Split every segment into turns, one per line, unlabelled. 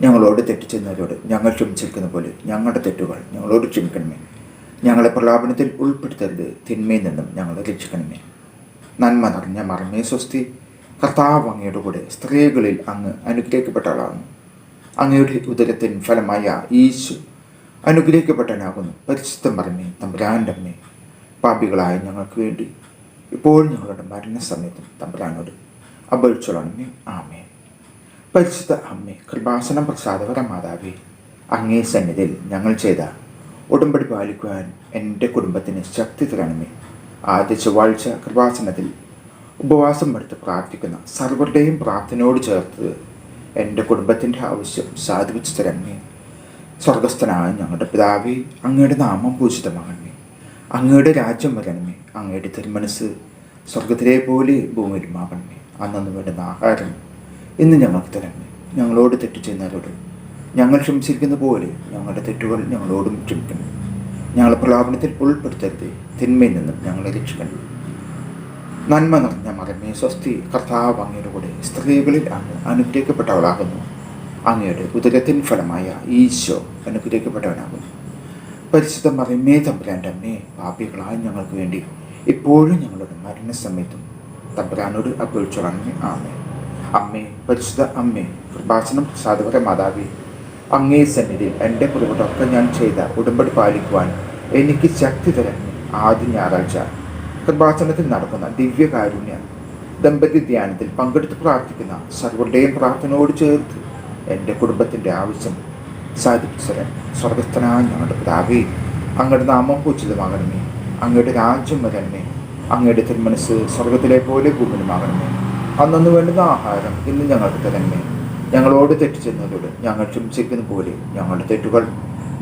ഞങ്ങളോട് തെറ്റിച്ചെന്നവരോട് ഞങ്ങൾ ക്ഷമിച്ചിരിക്കുന്ന പോലെ ഞങ്ങളുടെ തെറ്റുകൾ ഞങ്ങളോട് ക്ഷമിക്കണമേ. ഞങ്ങളെ പ്രലാപനത്തിൽ ഉൾപ്പെടുത്തരുത്. തിന്മയിൽ നിന്നും ഞങ്ങളെ രക്ഷിക്കണമേ. നന്മ നിറഞ്ഞ മറമേ സ്വസ്തി. കർത്താവ് അങ്ങയുടെ കൂടെ സ്ത്രീകളിൽ അങ്ങ് അനുഗ്രഹിക്കപ്പെട്ട ആളാകുന്നു. അങ്ങയുടെ ഉദരത്തിൻ ഫലമായ ഈശു അനുഗ്രഹിക്കപ്പെട്ടനാകുന്നു പരിശുദ്ധം പറഞ്ഞേ തമ്പുരാന്റെ അമ്മേ. പാപികളായ ഞങ്ങൾക്ക് വേണ്ടി ഇപ്പോൾ ഞങ്ങളുടെ മരണസമയത്തും തമ്പുരാനോട് അപേക്ഷിച്ചോളണമേ. ആമേ പരിശുദ്ധ അമ്മേ കൃപാസനം പ്രസാദകര മാതാവേ അങ്ങേ സന്നിധിയിൽ ഞങ്ങൾ ചെയ്ത ഉടമ്പടി പാലിക്കുവാൻ എന്റെ കുടുംബത്തിന് ശക്തി തരണമേ. ആദ്യ ചൊവ്വാഴ്ച കൃപാസനത്തിൽ ഉപവാസം എടുത്ത് പ്രാർത്ഥിക്കുന്ന സർവരുടെയും പ്രാർത്ഥനയോട് ചേർത്ത് എന്റെ കുടുംബത്തിന്റെ ആവശ്യം സാധിപ്പിച്ചു തരണമേ. സ്വർഗസ്ഥനായ ഞങ്ങളുടെ പിതാവേ അങ്ങയുടെ നാമം പൂജിതമാകണമേ. അങ്ങയുടെ രാജ്യം വരണമേ. അങ്ങയുടെ തിരുമനസ് സ്വർഗത്തിലെ പോലെ ഭൂമിയിലുമാകണമേ. അന്നു വേണ്ടുന്ന ആഹാരം ഇന്ന് ഞങ്ങൾക്ക് തരണമേ ഞങ്ങളോട് തെറ്റ് ചെയ്യുന്നവരോട് ഞങ്ങൾ ക്ഷമിച്ചിരിക്കുന്ന പോലെ ഞങ്ങളുടെ തെറ്റുകൾ ഞങ്ങളോടും ക്ഷമിക്കണം. ഞങ്ങളെ പ്രലാപനത്തിൽ ഉൾപ്പെടുത്തരുത്. തിന്മയിൽ നിന്നും ഞങ്ങളെ രക്ഷിക്കണം. നന്മ നിറഞ്ഞ മറമേ സ്വസ്തി കർത്താവ് അങ്ങയുടെ കൂടെ സ്ത്രീകളിൽ അങ്ങ് അനുഗ്രഹിക്കപ്പെട്ടവളാകുന്നു. അങ്ങയുടെ ഉദരത്തിൻ ഫലമായ ഈശോ അനുഗ്രഹിക്കപ്പെട്ടവനാകുന്നു. പരിശുദ്ധ മറിമേ തമ്പുരാന്റെ അമ്മേ പാപികളായ ഞങ്ങൾക്ക് വേണ്ടി ഇപ്പോഴും ഞങ്ങളുടെ മരണസമയത്തും തമ്പുരാനോട് അപേക്ഷിച്ചോളാമേ ആമേ അമ്മേ പരിശുദ്ധ അമ്മേ കൃപാസനം സാധുവര മാതാവി അങ്ങേ സന്നിധിയിൽ എന്റെ കുടുംബത്തൊക്കെ ഞാൻ ചെയ്ത ഉടമ്പടി പാലിക്കുവാൻ എനിക്ക് ശക്തി തരണമേ ആദ്യ ഞായറാഴ്ച കൃപാസനത്തിൽ നടക്കുന്ന ദിവ്യകാരുണ്യ ദമ്പതി ധ്യാനത്തിൽ പങ്കെടുത്ത് പ്രാർത്ഥിക്കുന്ന സർവരുടെയും പ്രാർത്ഥനയോട് ചേർത്ത് എന്റെ കുടുംബത്തിന്റെ ആവശ്യം സാധിപ്പിച്ചത് സ്വർഗസ്ഥനായ ഞങ്ങളുടെ പിതാവേ അങ്ങയുടെ നാമം പൂച്ചതുമാകണമേ അങ്ങയുടെ രാജ്യം വരണമേ അങ്ങയുടെ തിരുമനസ് സ്വർഗത്തിലെ പോലെ ഭൂമിയിലുമാകണമേ അന്നു വേണ്ടുന്ന ആഹാരം ഇന്ന് ഞങ്ങൾക്ക് തന്നെ ഞങ്ങളോട് തെറ്റിച്ചെന്നതോട് ഞങ്ങൾ ക്ഷമിച്ചിരിക്കുന്ന പോലെ ഞങ്ങളുടെ തെറ്റുകൾ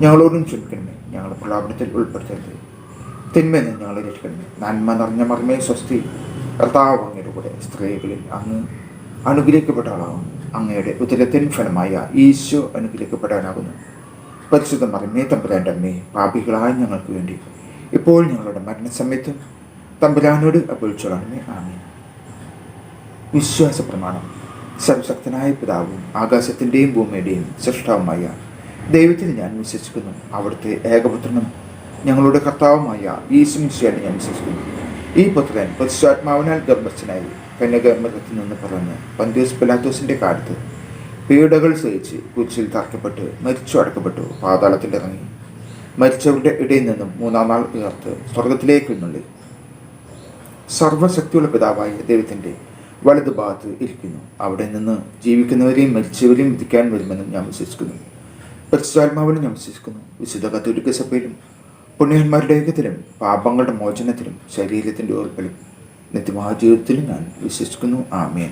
ഞങ്ങളോടും ക്ഷമിക്കണമേ. ഞങ്ങൾ പ്രലാപനത്തിൽ ഉൾപ്പെടുത്തരുത്. തിന്മയെന്ന് ഞങ്ങളെ രക്ഷിക്കണമേ. നന്മ നിറഞ്ഞ മർമ്മേ സ്വസ്തി. കർത്താവ് കൂടെ സ്ത്രീകളിൽ അങ്ങ് അനുഗ്രഹിക്കപ്പെട്ട ആളാകും അങ്ങയുടെ ഉദരത്തിൻ ഫലമായ ഈശോ അനുഗ്രഹിക്കപ്പെടാനാകുന്നു. പരിശുദ്ധ മറിമേ തമ്പുരാന്റെ അമ്മേ പാപികളായ ഞങ്ങൾക്ക് വേണ്ടി ഇപ്പോൾ ഞങ്ങളുടെ മരണസമയത്തും തമ്പുരാനോട് അപേക്ഷിച്ചോളാണമേ. ആമേ വിശ്വാസ പ്രമാണം സർവശക്തനായ പിതാവും ആകാശത്തിന്റെയും ഭൂമിയുടെയും സൃഷ്ടാവുമായ ദൈവത്തിൽ ഞാൻ വിശ്വസിക്കുന്നു. അവിടുത്തെ ഏകപുത്രനും ഞങ്ങളുടെ കർത്താവുമായ ഈശ്വമിശിയാനെ ഞാൻ വിശ്വസിക്കുന്നു. ഈ പുത്രൻ പരിശുദ്ധാത്മാവിനാൽ ഗർഭസ്ഥനായി കന്യകമൃഗത്തിൽ നിന്ന് പറഞ്ഞ് പന്തിയോസ് പിലാത്തോസിന്റെ കാലത്ത് പീഡകൾ സഹിച്ച് കുരിശിൽ തറക്കപ്പെട്ട് മരിച്ചു അടക്കപ്പെട്ടു. പാതാളത്തിൽ ഇറങ്ങി മരിച്ചവരുടെ ഇടയിൽ നിന്നും മൂന്നാം നാൾ ഉയർത്ത് സ്വർഗത്തിലേക്ക് എഴുന്നള്ളി സർവശക്തിയുള്ള പിതാവായ ദൈവത്തിന്റെ വലതു ഭാഗത്ത് ഇരിക്കുന്നു. അവിടെ നിന്ന് ജീവിക്കുന്നവരെയും മരിച്ചവരെയും വിധിക്കാൻ വരുമെന്നും ഞാൻ വിശ്വസിക്കുന്നു. പരിശുദ്ധാത്മാവിലും ഞാൻ വിശ്വസിക്കുന്നു. വിശുദ്ധ കത്തോലിക്ക സഭയിലും പുണ്യന്മാരുടെ ഐക്യത്തിലും പാപങ്ങളുടെ മോചനത്തിലും ശരീരത്തിന്റെ ഓർപ്പിലും നിത്യമായ ജീവിതത്തിലും ഞാൻ വിശ്വസിക്കുന്നു. ആമേൻ.